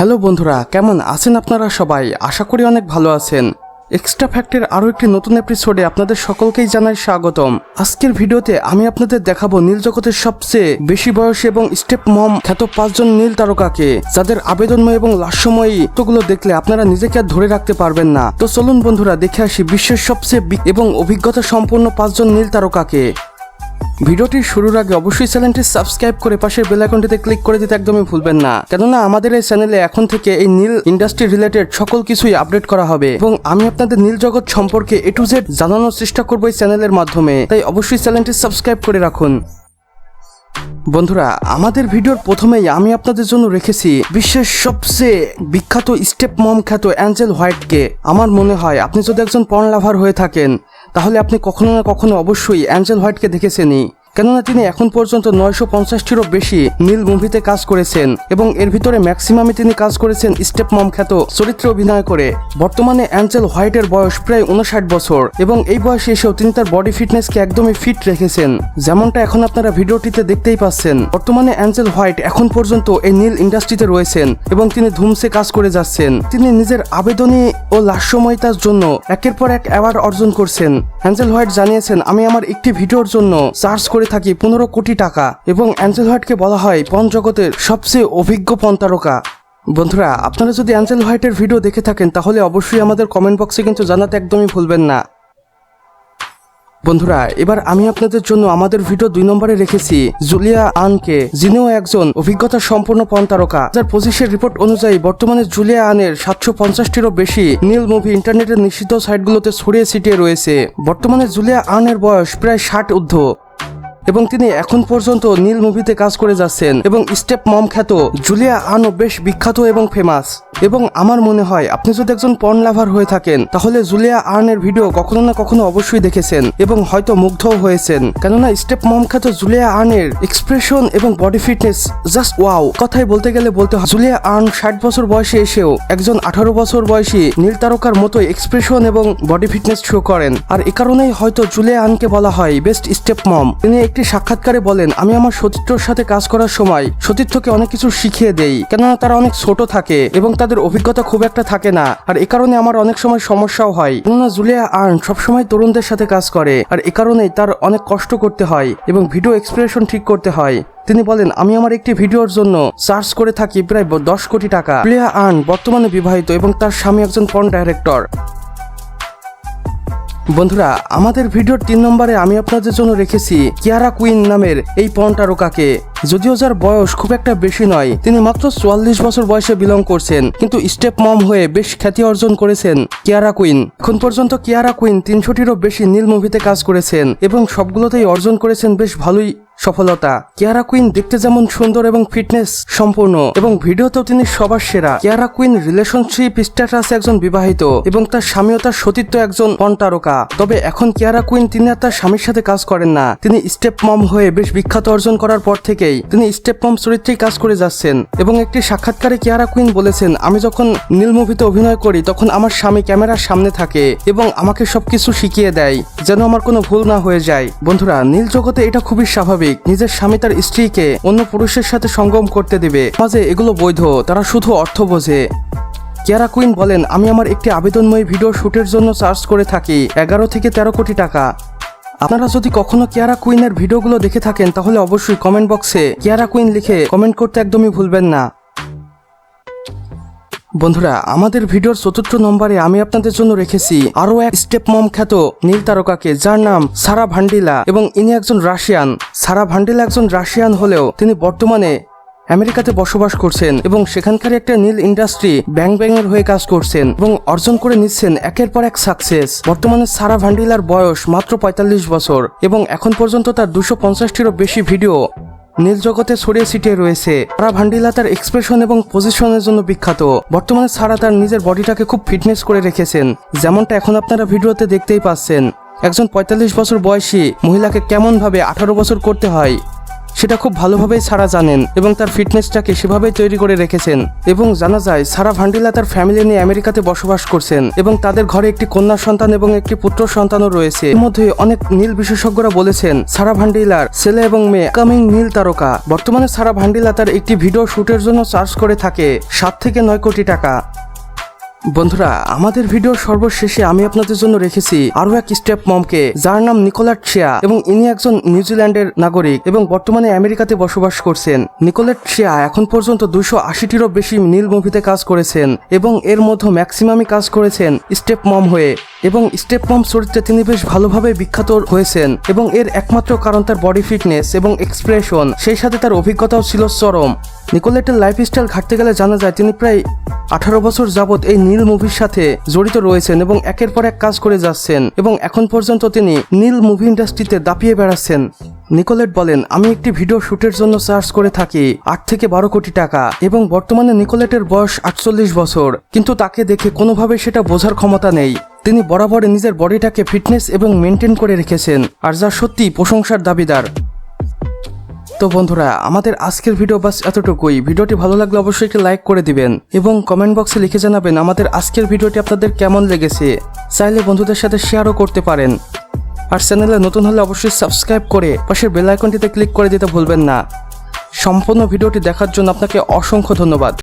Hello বন্ধুরা, কেমন আছেন আপনারা সবাই? আশা করি অনেক ভালো আছেন। এক্সট্রা ফ্যাক্টের আরও একটি নতুন এপিসোডে আপনাদের সকলকেই জানাই স্বাগতম। আজকের ভিডিওতে আমি আপনাদের দেখাবো নীল জগতের সবচেয়ে বেশি বয়সী এবং স্টেপ মম খ্যাত পাঁচজন নীল তারকাকে, যাদের আবেদনময় এবং লাস্যময়ী ফটোগুলো দেখলে আপনারা নিজেকে আর ধরে রাখতে পারবেন না। তো চলুন বন্ধুরা, দেখে আসি বিশ্বের সবচেয়ে এবং অভিজ্ঞতা সম্পন্ন পাঁচজন নীল তারকাকে। ভিডিওটি শুরুর আগে অবশ্যই চ্যানেলটি সাবস্ক্রাইব করে পাশের বেল আইকনটিতে ক্লিক করে দিতে একদমই ভুলবেন না। কেননা আমাদের এই চ্যানেলে এখন থেকে এই নীল ইন্ডাস্ট্রি রিলেটেড সকল কিছুই আপডেট করা হবে এবং আমি আপনাদের নীল জগৎ সম্পর্কে এ টু জেড জানানোর চেষ্টা করব এই চ্যানেলের মাধ্যমে। তাই অবশ্যই চ্যানেলটি সাবস্ক্রাইব করে রাখুন। বন্ধুরা, আমাদের ভিডিওর প্রথমেই আমি আপনাদের জন্য রেখেছি বিশ্বের সবচেয়ে বিখ্যাত স্টেপ মম খ্যাত অ্যাঞ্জেল হোয়াইটকে। আমার মনে হয় আপনি যদি একজন পর্ন লাভার হয়ে থাকেন, তাহলে আপনি কখনো না কখনো অবশ্যই অ্যাঞ্জেল হোয়াইটকে দেখেছেনই। কেননা তিনি এখন পর্যন্ত নয়শো পঞ্চাশটিরও বেশি নীল মুভিতে কাজ করেছেন এবং এর ভিতরে ম্যাক্সিমামে তিনি কাজ করেছেন স্টেপ মম খ্যাত চরিত্রে অভিনয় করে। বর্তমানে অ্যাঞ্জেল হোয়াইটের বয়স প্রায় উনষাট বছর এবং এই বয়সে এসেও তিনি তার বডি ফিটনেসকে একদমই ফিট রেখেছেন। যেমনটা এখন আপনারা ভিডিওটিতে দেখতেই পাচ্ছেন, বর্তমানে অ্যাঞ্জেল হোয়াইট এখন পর্যন্ত এই নীল ইন্ডাস্ট্রিতে রয়েছেন এবং তিনি ধুমসে কাজ করে যাচ্ছেন। তিনি নিজের আবেদনী ও লাস্যময়তার জন্য একের পর এক অ্যাওয়ার্ড অর্জন করছেন। অ্যাঞ্জেল হোয়াইট জানিয়েছেন, আমি আমার একটি ভিডিওর জন্য চার্জ করে থাকি পনেরো কোটি টাকা এবং অ্যাঞ্জেল হোয়াইটকে বলা হয় পণ জগতের সবচেয়ে অভিজ্ঞ পণ তারকা বন্ধুরা, আপনারা যদি অ্যাঞ্জেল হোয়াইটের ভিডিও দেখে থাকেন, তাহলে অবশ্যই আমাদের কমেন্ট বক্সে কিন্তু জানাতে একদমই ভুলবেন না। বন্ধুরা, এবার আমি আপনাদের জন্য আমাদের ভিডিও দুই নম্বরে রেখেছি। জুলিয়া আনকে, যিনিও একজন অভিজ্ঞতা সম্পন্ন পণ তারকা যার পঁচিশের রিপোর্ট অনুযায়ী বর্তমানে জুলিয়া আনের সাতশো পঞ্চাশটিরও বেশি নীল মুভি ইন্টারনেটের নিষিদ্ধ সাইটগুলোতে ছড়িয়ে ছিটিয়ে রয়েছে। বর্তমানে জুলিয়া আনের বয়স প্রায় ষাট ঊর্ধ্ব। এবং তিনি এখন পর্যন্ত নীল মুভিতে কাজ করে যাচ্ছেন এবং স্টেপ মম খ্যাত, জুলিয়া আনও বেশ বিখ্যাত এবং ফেমাস এবং আমার মনে হয়, আপনি যদি একজন পর্ন লাভার হয়ে থাকেন, তাহলে জুলিয়া আর্নের ভিডিও কখনো না কখনো অবশ্যই দেখেছেন এবং হয়তো মুগ্ধও হয়েছেন। কেননা স্টেপ মম খ্যাত জুলিয়া আর্নের এক্সপ্রেশন এবং বডি ফিটনেস জাস্ট ওয়াও কথাই বলতে গেলে বলতে হয়, জুলিয়া আর্ন ষাট বছর বয়সে এসেও একজন আঠারো বছর বয়সী নীল তারকার মতো এক্সপ্রেশন এবং বডি ফিটনেস শো করেন। আর এ কারণেই হয়তো জুলিয়া আনকে বলা হয় বেস্ট স্টেপ মম তিনি একটি সাক্ষাৎকারে বলেন, আমি আমার সতীর্থর সাথে কাজ করার সময় সতীর্থকে অনেক কিছু শিখিয়ে দেই, কেননা তারা অনেক ছোট থাকে এবং তাদের অভিজ্ঞতা খুব একটা থাকে না। আর এ কারণে আমার অনেক সময় সমস্যাও হয়। কেননা জুলিয়া আর্ন সবসময় তরুণদের সাথে কাজ করে, আর এ কারণেই তার অনেক কষ্ট করতে হয় এবং ভিডিও এক্সপ্রেশন ঠিক করতে হয়। তিনি বলেন, আমি আমার একটি ভিডিওর জন্য চার্জ করে থাকি প্রায় দশ কোটি টাকা। প্রিয়া আর্ন বর্তমানে বিবাহিত এবং তার স্বামী একজন পর্ন ডাইরেক্টর বন্ধুরা, আমাদের ভিডিওর তিন নম্বরে আমি আপনাদের জন্য রেখেছি কিয়ারা কুইন নামের এই তারকাকে যদিও যার বয়স খুব একটা বেশি নয়, তিনি মাত্র চুয়াল্লিশ বছর বয়সে বিলং করছেন, কিন্তু স্টেপ মম হয়ে বেশ খ্যাতি অর্জন করেছেন কিয়ারা কুইন। এখন পর্যন্ত কিয়ারা কুইন তিনশোটিরও বেশি নীল মুভিতে কাজ করেছেন এবং সবগুলোতেই অর্জন করেছেন বেশ ভালোই সফলতা। কিয়ারা কুইন দেখতে যেমন সুন্দর এবং ফিটনেস সম্পূর্ণ, এবং ভিডিওতেও তিনি সবার সেরা। কিয়ারা কুইন রিলেশনশিপ স্ট্যাটাসে একজন বিবাহিত, এবং তার স্বামী তার সতীর্থ একজন পণ তবে এখন কিয়ারা কুইন তিনি আর তার স্বামীর সাথে কাজ করেন না। তিনি স্টেপ মম হয়ে বেশ বিখ্যাত অর্জন করার পর থেকেই তিনি স্টেপ মম চরিত্রেই কাজ করে যাচ্ছেন। এবং একটি সাক্ষাৎকারে কিয়ারা কুইন বলেছেন, আমি যখন নীল মুভিতে অভিনয় করি, তখন আমার স্বামী ক্যামেরার সামনে থাকে এবং আমাকে সবকিছু শিখিয়ে দেয়, যেন আমার কোনো ভুল না হয়ে যায়। বন্ধুরা, নীল জগতে এটা খুবই স্বাভাবিক। নিজের স্বামী তার স্ত্রীকে অন্য পুরুষের সাথে সঙ্গম করতে দেবে। মাঝে এগুলো বৈধ, তারা শুধু অর্থ বোঝে। কিয়ারা কুইন বলেন, আমি আমার একটি আবেদনময়ী ভিডিও শ্যুটের জন্য চার্জ করে থাকি, এগারো থেকে তেরো কোটি টাকা। আপনারা যদি কখনো কিয়ারা কুইনের ভিডিওগুলো দেখে থাকেন, তাহলে অবশ্যই কমেন্ট বক্সে কিয়ারা কুইন লিখে কমেন্ট করতে একদমই ভুলবেন না। বন্ধুরা, আমাদের ভিডিওর চতুর্থ নম্বরে আমি আপনাদের জন্য রেখেছি আরও এক স্টেপ মম খ্যাত নীল তারকাকে, যার নাম সারা ভান্ডিলা এবং ইনি একজন রাশিয়ান। সারা ভান্ডিলা একজন রাশিয়ান হলেও তিনি বর্তমানে আমেরিকাতে বসবাস করছেন এবং সেখানকার একটা নীল ইন্ডাস্ট্রি ব্যাং ব্যাং এর হয়ে কাজ করছেন এবং অর্জন করে নিচ্ছেন একের পর এক সাকসেস বর্তমানে সারা ভান্ডিলার বয়স মাত্র পঁয়তাল্লিশ বছর এবং এখন পর্যন্ত তার দুশো পঞ্চাশটিরও বেশি ভিডিও নীল জগতে ছড়িয়ে ছিটিয়ে রয়েছে। সারা ভান্ডিলা তার এক্সপ্রেশন এবং পজিশনের জন্য বিখ্যাত। বর্তমানে সারা তার নিজের বডিটাকে খুব ফিটনেস করে রেখেছেন। যেমনটা এখন আপনারা ভিডিওতে দেখতেই পাচ্ছেন। একজন পঁয়তাল্লিশ বছর বয়সী মহিলাকে কেমনভাবে আঠারো বছর করতে হয় সেটা খুব ভালোভাবেই সারা জানেন এবং তার ফিটনেসটাকে সেভাবেই তৈরি করে রেখেছেন। এবং জানা যায়, সারা ভান্ডিলা তার ফ্যামিলি নিয়ে আমেরিকাতে বসবাস করছেন এবং তাদের ঘরে একটি কন্যা সন্তান এবং একটি পুত্র সন্তানও রয়েছে। এর মধ্যে অনেক নীল বিশেষজ্ঞরা বলেছেন, সারা ভান্ডিলার ছেলে এবং মেয়ে কামিং নীল তারকা। বর্তমানে সারা ভান্ডিলা তার একটি ভিডিও শুটের জন্য চার্জ করে থাকে, সাত থেকে নয় কোটি টাকা। বন্ধুরা, আমাদের ভিডিওর সর্বশেষে আমি আপনাদের জন্য রেখেছি আরও এক স্টেপ মমকে, যার নাম নিকোলাট শিয়া এবং ইনি একজন নিউজিল্যান্ডের নাগরিক এবং বর্তমানে আমেরিকাতে বসবাস করছেন। নিকোলেট শিয়া এখন পর্যন্ত দুশো আশিটিরও বেশি নীল মুভিতে কাজ করেছেন এবং এর মধ্যে ম্যাক্সিমামই কাজ করেছেন স্টেপ মম হয়ে। এবং স্টেপ মম চরিত্রে তিনি বেশ ভালোভাবে বিখ্যাত হয়েছেন এবং এর একমাত্র কারণ তার বডি ফিটনেস এবং এক্সপ্রেশন, সেই সাথে তার অভিজ্ঞতাও ছিল চরম। নিকোলেটের লাইফস্টাইল ঘাটতে গেলে জানা যায় তিনি প্রায় আঠারো বছর যাবৎ এই নীল মুভির সাথে জড়িত রয়েছেন এবং একের পর এক কাজ করে যাচ্ছেন এবং এখন পর্যন্ত তিনি নীল মুভি ইন্ডাস্ট্রিতে দাপিয়ে বেড়াচ্ছেন। নিকোলেট বলেন, আমি একটি ভিডিও শুটের জন্য চার্জ করে থাকি, আট থেকে বারো কোটি টাকা এবং বর্তমানে নিকোলেটের বয়স আটচল্লিশ বছর, কিন্তু তাকে দেখে কোনোভাবে সেটা বোঝার ক্ষমতা নেই। তিনি বরাবর নিজের বডিটাকে ফিটনেস এবং মেনটেন করে রেখেছেন, আর যা সত্যি প্রশংসার দাবিদার। তো বন্ধুরা, আমাদের আজকের ভিডিও বাস এতটুকুই। ভিডিওটি ভালো লাগলে অবশ্যই একটি লাইক করে দিবেন এবং কমেন্ট বক্সে লিখে জানাবেন আমাদের আজকের ভিডিওটি আপনাদের কেমন লেগেছে। চাইলে বন্ধুদের সাথে শেয়ারও করতে পারেন। আর চ্যানেলে নতুন হলে অবশ্যই সাবস্ক্রাইব করে পাশের বেল আইকনটিতে ক্লিক করে দিতে ভুলবেন না। সম্পূর্ণ ভিডিওটি দেখার জন্য আপনাকে অসংখ্য ধন্যবাদ।